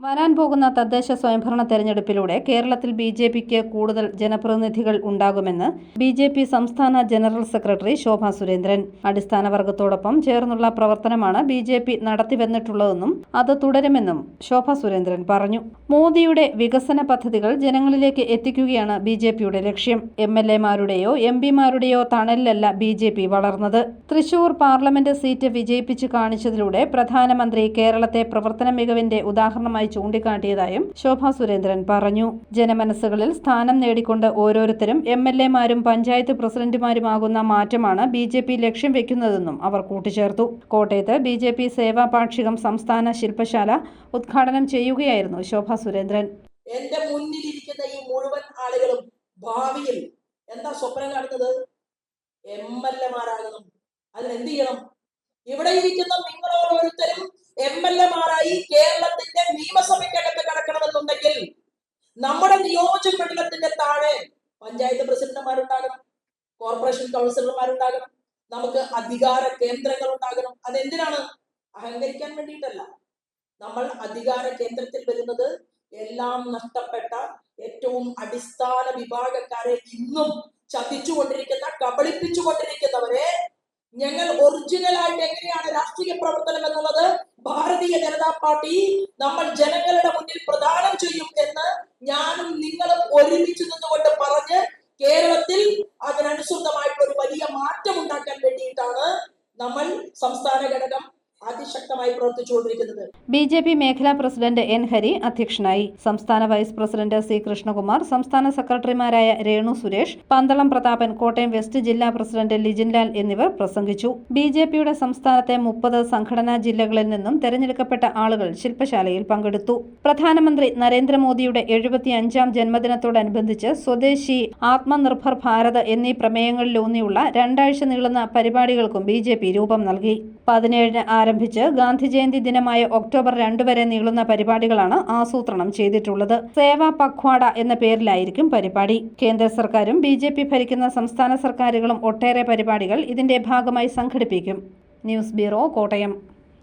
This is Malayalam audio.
വരാൻ പോകുന്ന തദ്ദേശ സ്വയംഭരണ തെരഞ്ഞെടുപ്പിലൂടെ കേരളത്തിൽ ബി ജെ പിക്ക് കൂടുതൽ ജനപ്രതിനിധികൾ ഉണ്ടാകുമെന്ന് ബി ജെ പി സംസ്ഥാന ജനറൽ സെക്രട്ടറി ശോഭ സുരേന്ദ്രൻ. അടിസ്ഥാന വർഗത്തോടൊപ്പം ചേർന്നുള്ള പ്രവർത്തനമാണ് ബി ജെ പി നടത്തിവന്നിട്ടുള്ളതെന്നും അത് തുടരുമെന്നും ശോഭ സുരേന്ദ്രൻ പറഞ്ഞു. മോദിയുടെ വികസന പദ്ധതികൾ ജനങ്ങളിലേക്ക് എത്തിക്കുകയാണ് ബി ജെ പിയുടെ ലക്ഷ്യം. എം എൽ എമാരുടെയോ എം പിമാരുടെയോ തണലിലല്ല ബി ജെ പി വളർന്നത്. തൃശൂർ പാർലമെന്റ് സീറ്റ് വിജയിപ്പിച്ച് കാണിച്ചതിലൂടെ പ്രധാനമന്ത്രി കേരളത്തെ പ്രവർത്തന മികവിന്റെ ഉദാഹരണമായി ചൂണ്ടിക്കാട്ടിയതായും ശോഭ സുരേന്ദ്രൻ പറഞ്ഞു. ജനമനസ്സുകളിൽ സ്ഥാനം നേടിക്കൊണ്ട് ഓരോരുത്തരും എം എൽ എമാരും പഞ്ചായത്ത് പ്രസിഡന്റുമാരുമാകുന്ന മാറ്റമാണ് ബി ജെ പി ലക്ഷ്യം വെക്കുന്നതെന്നും അവർ കൂട്ടിച്ചേർത്തു. കോട്ടയത്ത് ബി ജെ പി സേവാപാക്ഷികം സംസ്ഥാന ശില്പശാല ഉദ്ഘാടനം ചെയ്യുകയായിരുന്നു ശോഭ സുരേന്ദ്രൻ. എന്റെ മുന്നിലിരിക്കുന്ന ഈ മുഴുവൻ ആളുകളും ഭാവിയിൽ എന്താ സ്വപ്നം കാണുന്നത്? എം എൽ എമാരാകണം അതിനെന്ത് ചെയ്യണം? ഇവിടെ ഇരിക്കുന്ന നിങ്ങൾ ഓരോരുത്തരും എം എൽ എമാരായി കേരളത്തിന്റെ പഞ്ചായത്ത് പ്രസിഡന്റുമാരുണ്ടാകണം കോർപ്പറേഷൻ കൗൺസിലർമാരുണ്ടാകണം നമുക്ക് അധികാര കേന്ദ്രങ്ങൾ ഉണ്ടാകണം അതെന്തിനാണ്? അഹങ്കരിക്കാൻ വേണ്ടിയിട്ടല്ല. നമ്മൾ അധികാര കേന്ദ്രത്തിൽ വരുന്നത് എല്ലാം നഷ്ടപ്പെട്ട ഏറ്റവും അടിസ്ഥാന വിഭാഗക്കാരെ ഇന്നും ചതിച്ചുകൊണ്ടിരിക്കുന്ന കബളിപ്പിച്ചുകൊണ്ടിരിക്കുന്നവരെ ഞങ്ങൾ ഒറിജിനൽ ആയിട്ട് എങ്ങനെയാണ് രാഷ്ട്രീയ പ്രവർത്തനം എന്നുള്ളത് ഭാരതീയ ജനതാ പാർട്ടി നമ്മൾ ജനങ്ങളുടെ മുന്നിൽ പ്രദാനം ചെയ്യും എന്ന് വലിയ മാറ്റം ഉണ്ടാക്കാൻ വേണ്ടിയിട്ടാണ് നമ്മൾ സംസ്ഥാന ഘടകം അതിശക്തമായി പ്രവർത്തിച്ചുകൊണ്ടിരിക്കുന്നത്. ബി ജെ പി മേഖലാ പ്രസിഡന്റ് എൻ ഹരി അധ്യക്ഷനായി. സംസ്ഥാന വൈസ് പ്രസിഡന്റ് സി കൃഷ്ണകുമാർ സംസ്ഥാന സെക്രട്ടറിമാരായ രേണു സുരേഷ് പന്തളം പ്രതാപൻ കോട്ടയം വെസ്റ്റ് ജില്ലാ പ്രസിഡന്റ് ലിജിൻലാൽ എന്നിവർ പ്രസംഗിച്ചു. ബി ജെ പിയുടെ സംസ്ഥാനത്തെ മുപ്പത് സംഘടനാ ജില്ലകളിൽ നിന്നും തെരഞ്ഞെടുക്കപ്പെട്ട ആളുകൾ ശില്പശാലയിൽ പങ്കെടുത്തു. പ്രധാനമന്ത്രി നരേന്ദ്രമോദിയുടെ എഴുപത്തിയഞ്ചാം ജന്മദിനത്തോടനുബന്ധിച്ച് സ്വദേശി ആത്മനിർഭർ ഭാരത് എന്നീ പ്രമേയങ്ങളിലൂന്നിയുള്ള രണ്ടാഴ്ച നീളുന്ന പരിപാടികൾക്കും ബി രൂപം നൽകി. പതിനേഴിന് ആരംഭിച്ച് ഗാന്ധി ജയന്തി ദിനമായ ഒക്ടോബർ രണ്ട് വരെ നീളുന്ന പരിപാടികളാണ് ആസൂത്രണം ചെയ്തിട്ടുള്ളത്. സേവാ പഖ്വാഡ എന്ന പേരിലായിരിക്കും പരിപാടി. കേന്ദ്ര സർക്കാരും ബി ഭരിക്കുന്ന സംസ്ഥാന സർക്കാരുകളും ഒട്ടേറെ പരിപാടികൾ ഇതിന്റെ ഭാഗമായി സംഘടിപ്പിക്കും. News bureau Kottayam.